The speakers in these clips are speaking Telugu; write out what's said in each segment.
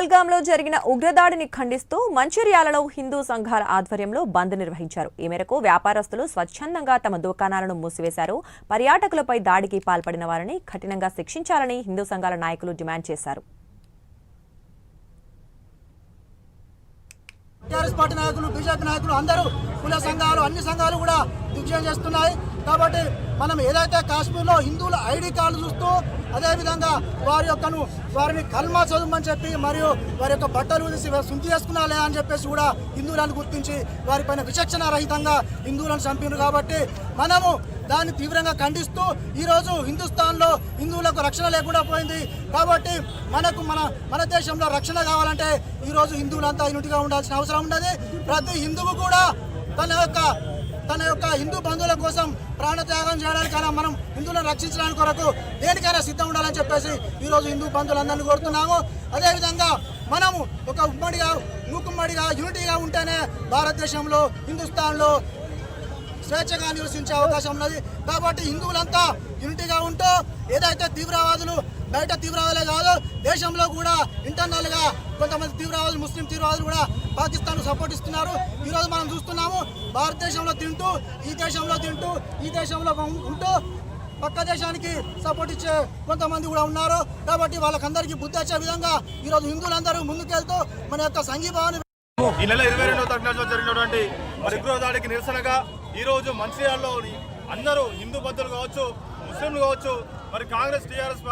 పహల్గాంలో జరిగిన ఉగ్రదాడిని ఖండిస్తూ మంచిర్యాలలో హిందూ సంఘాల ఆధ్వర్యంలో బంద్ నిర్వహించారు. ఈ మేరకు వ్యాపారస్తులు స్వచ్ఛందంగా తమ దుకాణాలను మూసివేశారు. పర్యాటకులపై దాడికి పాల్పడిన వారిని కఠినంగా శిక్షించాలని హిందూ సంఘాల నాయకులు డిమాండ్ చేశారు. టీఆర్ఎస్ పార్టీ నాయకులు బీజేపీ నాయకులు అందరూ కుల సంఘాలు అన్ని సంఘాలు కూడా దిగ్విజయం చేస్తున్నాయి. కాబట్టి మనం ఏదైతే కాశ్మీర్లో హిందువుల ఐడి కార్డు చూస్తూ అదేవిధంగా వారి యొక్కను వారిని కల్మా చదవమని చెప్పి మరియు వారి యొక్క బట్టలు తీసి శుద్ధి చేసుకున్నాలే అని చెప్పేసి కూడా హిందువులను గుర్తించి వారిపైన విచక్షణ రహితంగా హిందువులను చంపినారు కాబట్టి మనము దాన్ని తీవ్రంగా ఖండిస్తూ ఈరోజు హిందుస్థాన్లో హిందువులకు రక్షణ లేకుండా పోయింది కాబట్టి మనకు మన మన దేశంలో రక్షణ కావాలంటే ఈరోజు హిందువులంతా యూనిట్గా ఉండాల్సిన అవసరం ఉన్నది ప్రతి హిందువు కూడా తన యొక్క తన యొక్క హిందూ బంధువుల కోసం ప్రాణత్యాగం చేయడానికైనా మనం హిందువులను రక్షించడానికి కొరకు దేనికైనా సిద్ధం ఉండాలని చెప్పేసి ఈరోజు హిందూ బంధువులందరినీ కోరుతున్నాము. అదేవిధంగా మనము ఒక ఉమ్మడిగా మూకుమ్మడిగా యూనిటీగా ఉంటేనే భారతదేశంలో హిందుస్థాన్లో స్వేచ్ఛగా నివసించే అవకాశం ఉన్నది. కాబట్టి హిందువులంతా యూనిటీగా ఉంటూ ఏదైతే తీవ్రవాదులు బయట తీవ్రవాదులే కాదు దేశంలో కూడా ఇంటర్నల్గా కొంతమంది తీవ్రవాదులు ముస్లిం తీవ్రవాదులు కూడా పాకిస్తాన్ సపోర్ట్ ఇస్తున్నారు. ఈరోజు మనం చూస్తున్నాం భారతదేశంలో తింటూ ఈ దేశంలో తింటూ ఈ దేశంలో ఉంటూ పక్క దేశానికి సపోర్ట్ ఇచ్చే కొంతమంది కూడా ఉన్నారు. కాబట్టి వాళ్ళకందరికీ బుద్ధి వచ్చే విధంగా ఈరోజు హిందువులందరూ ముందుకెళ్తూ మన యొక్క సంఘీభావాన్ని ఈ నెల ఇరవై రెండవ తారీఖున జరిగినటువంటి మరి ఉగ్రవ దాడికి నిరసనగా ఈ రోజు మంచిర్యాలలో అందరూ హిందూ బంధువులు కావచ్చు ముస్లింలు కావచ్చు మరి కాంగ్రెస్ టీఆర్ఎస్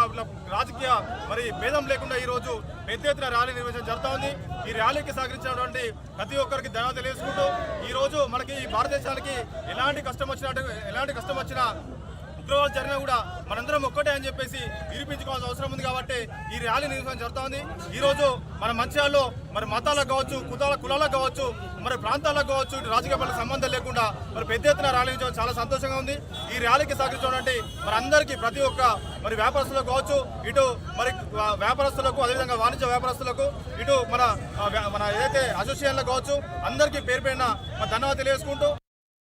రాజకీయ మరి భేదం లేకుండా ఈ రోజు పెద్ద ఎత్తున ర్యాలీ నిర్వహించడం జరుగుతూ ఉంది. ఈ ర్యాలీకి సహకరించినటువంటి ప్రతి ఒక్కరికి ధన్యవాదాలు తెలియజేసుకుంటూ ఈ రోజు మనకి ఈ భారతదేశానికి ఎలాంటి కష్టం వచ్చినట్టు ఎలాంటి కష్టం వచ్చినా ఉగ్రవాదం జరిగినా కూడా మనందరం ఒక్కటే అని చెప్పేసి నిరూపించుకోవాల్సిన అవసరం ఉంది కాబట్టి ఈ ర్యాలీ నిర్వహణ జరుగుతుంది. ఈరోజు ఈ రోజు మన మంచిర్యాలలో మరి మతాలకు కావచ్చు కులాల కులాలకు కావచ్చు మరి ప్రాంతాలకు కావచ్చు రాజకీయ సంబంధం లేకుండా మరి పెద్ద ఎత్తున ర్యాలీ చాలా సంతోషంగా ఉంది. ఈ ర్యాలీకి సహకరించినటువంటి మరి అందరికీ ప్రతి ఒక్క మరి వ్యాపారస్తులకు కావచ్చు ఇటు మరి వ్యాపారస్తులకు అదేవిధంగా వాణిజ్య వ్యాపారస్తులకు ఇటు మన మన ఏదైతే అసోసియేషన్లకు కావచ్చు అందరికీ పేరు పైన ధన్యవాదాలు తెలియజేసుకుంటూ